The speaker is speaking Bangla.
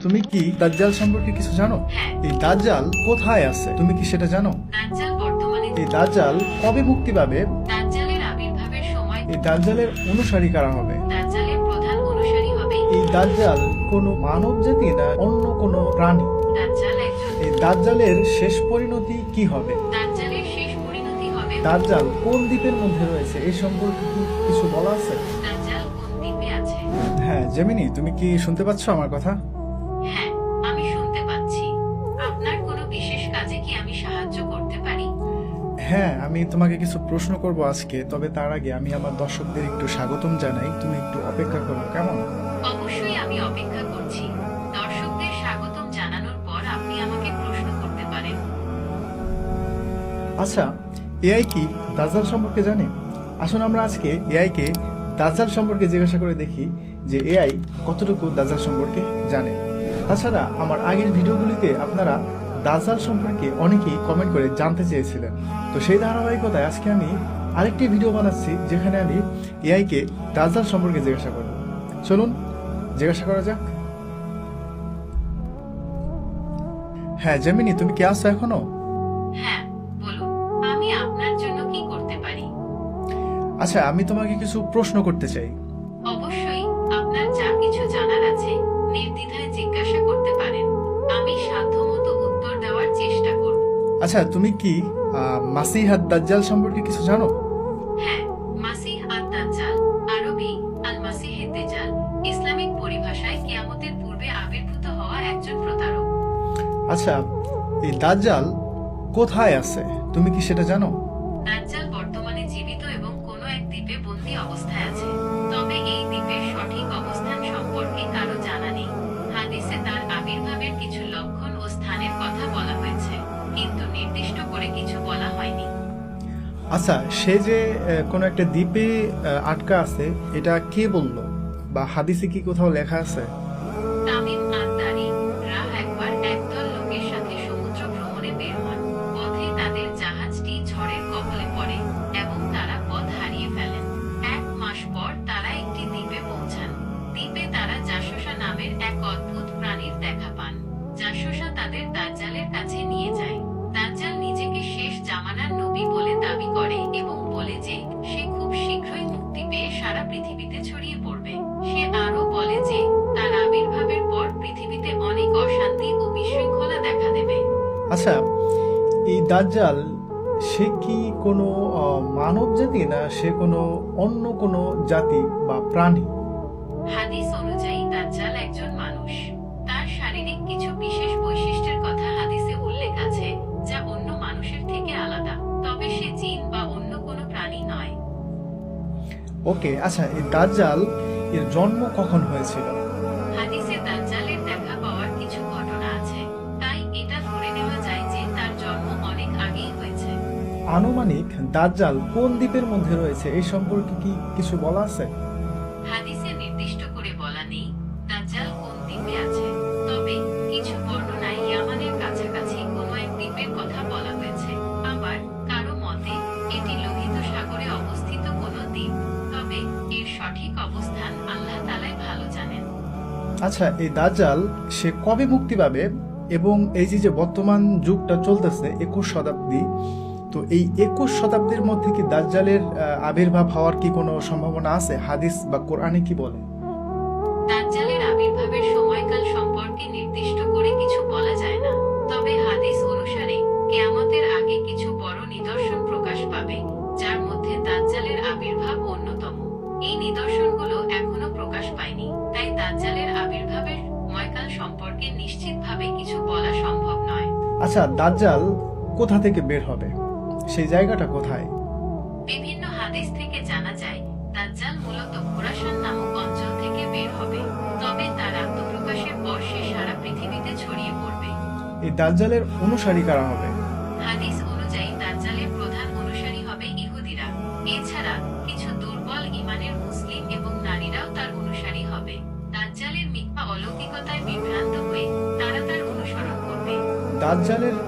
তুমি কি দাজ্জাল সম্পর্কে কিছু জানো? হ্যাঁ। এই দাজ্জাল কোথায় আছে? তুমি কি সেটা জানো? এই দাজ্জাল কবে মুক্তি পাবে? দাজ্জালের আবির্ভাবের সময় এই দাজ্জালের অনুসারী কারা হবে? দাজ্জালের প্রধান অনুসারী হবে এই দাজ্জাল কোনো মানব জাতি না অন্য কোনো প্রাণী? এই দাজ্জালের শেষ পরিণতি কি হবে? দাজ্জালের শেষ পরিণতি হবে দাজ্জাল কোন দ্বীপের মধ্যে রয়েছে? এই সম্পর্কে কিছু বলা আছে? দাজ্জাল কোন দ্বীপে আছে? হ্যাঁ জেমিনি তুমি কি শুনতে পাচ্ছ আমার কথা? হ্যাঁ আমি তোমাকে কিছু প্রশ্ন করব আজকে তবে তার আগে আমি আমার দর্শকদের একটু স্বাগতম জানাই। তুমি একটু অপেক্ষা করো কেমন? অবশ্যই আমি অপেক্ষা করছি। দর্শকদের স্বাগতম জানানোর পর আপনি আমাকে প্রশ্ন করতে পারেন। আচ্ছা এআই কি দাজ্জাল সম্পর্কে জানে? আসুন আমরা আজকে এআই কে দাজ্জাল সম্পর্কে জিজ্ঞাসা করে দেখি যে এআই কতটুকু দাজ্জাল সম্পর্কে জানে। তাছাড়া আমার আগের ভিডিওগুলিতে আপনারা দাজ্জাল সম্পর্কে অনেকেই কমেন্ট করে জানতে চেয়েছিলেন। তো সেই ধারাবাহিকতায় আজকে আমি আরেকটি ভিডিও বানাচ্ছি যেখানে আমি এআই কে দাজ্জাল সম্পর্কে জিজ্ঞাসা করব। চলুন জিজ্ঞাসা করা যাক। হ্যাঁ জেমিনি তুমি কি আসছো এখনও? হ্যাঁ আমি আপনার জন্য কি করতে পারি? আচ্ছা আমি তোমাকে কিছু প্রশ্ন করতে চাই। আচ্ছা তুমি কি মাসিহাত দাজ্জাল সম্পর্কে কিছু জানো? হ্যাঁ মাসিহ আদ দাজ্জাল আরবি আল মাসিহ দাজ্জাল ইসলামিক পরিভাষায় কিয়ামতের পূর্বে আবির্ভূত হওয়া একজন প্রতারক। আচ্ছা এই দাজ্জাল কোথায় আছে? তুমি কি সেটা জানো? দাজ্জাল আচ্ছা সে যে কোনো একটা দ্বীপে আটকা আছে, এটা কে বলল? বা হাদিসে কি কোথাও লেখা আছে? আচ্ছা এই দাজ্জাল সে কি কোনো মানব জাতি না সে কোনো অন্য কোনো জাতি বা প্রাণী? হাদিস অনুযায়ী দাজ্জাল একজন মানুষ। তার শারীরিক কিছু বিশেষ বৈশিষ্ট্যের কথা হাদিসে উল্লেখ আছে যা অন্য মানুষের থেকে আলাদা। তবে সে জিন বা অন্য কোনো প্রাণী নয়। ওকে আচ্ছা এই দাজ্জাল এর জন্ম কখন হয়েছিল? আনুমানিক দাজ্জাল কোন দ্বীপের মধ্যে রয়েছে? এই সম্পর্কে কি কিছু বলা আছে? হাদিসে নির্দিষ্ট করে বলা নেই দাজ্জাল কোন দ্বীপে আছে। তবে কিছু বর্ণনায় ইয়ামানের কাছাকাছি কোনো এক দ্বীপের কথা বলা হয়েছে। আবার কারও মতে এটি লোহিত সাগরে অবস্থিত কোনো দ্বীপ। তবে এর সঠিক অবস্থান আল্লাহ তালাই ভালো জানেন। আচ্ছা এই দাজ্জাল সে কবে মুক্তি পাবে এবং এই যে যে বর্তমান যুগটা চলতেছে একুশ শতাব্দী তো এই একুশ শতাব্দীর মধ্যে কি দাজ্জালের আবির্ভাব হওয়ার কি কোনো সম্ভাবনা আছে? হাদিস বা কোরআনে কি বলে? দাজ্জালের আবির্ভাবের সময়কাল সম্পর্কে নির্দিষ্ট করে কিছু বলা যায় না। তবে হাদিস অনুসারে কেয়ামতের আগে কিছু বড় নিদর্শন প্রকাশ পাবে যার মধ্যে দাজ্জালের আবির্ভাব অন্যতম। এই নিদর্শনগুলো এখনও প্রকাশ পায়নি তাই দাজ্জালের আবির্ভাবের সময়কাল সম্পর্কে নিশ্চিতভাবে কিছু বলা সম্ভব নয়। আচ্ছা দাজ্জাল কোথা থেকে বের হবে? সেই জায়গাটা কোথায়? বিভিন্ন হাদিস থেকে জানা যায় দাজ্জাল মূলত খোরাসান নামক অঞ্চল থেকে বের হবে তবে তার আত্মপ্রকাশের পর সে সারা পৃথিবীতে ছড়িয়ে পড়বে। এই দাজ্জালের অনুসারী কারা হবে? হাদিস অনুযায়ী দাজ্জালের প্রধান অনুসারী হবে ইহুদিরা। এছাড়া কিছু দুর্বল ইমানের মুসলিম এবং নারীরাও তার অনুসারী হবে। দাজ্জালের মিথ্যা অলৌকিকতায় বিভ্রান্ত হয়ে তারা তার অনুসরণ করবে। দাজ্জালের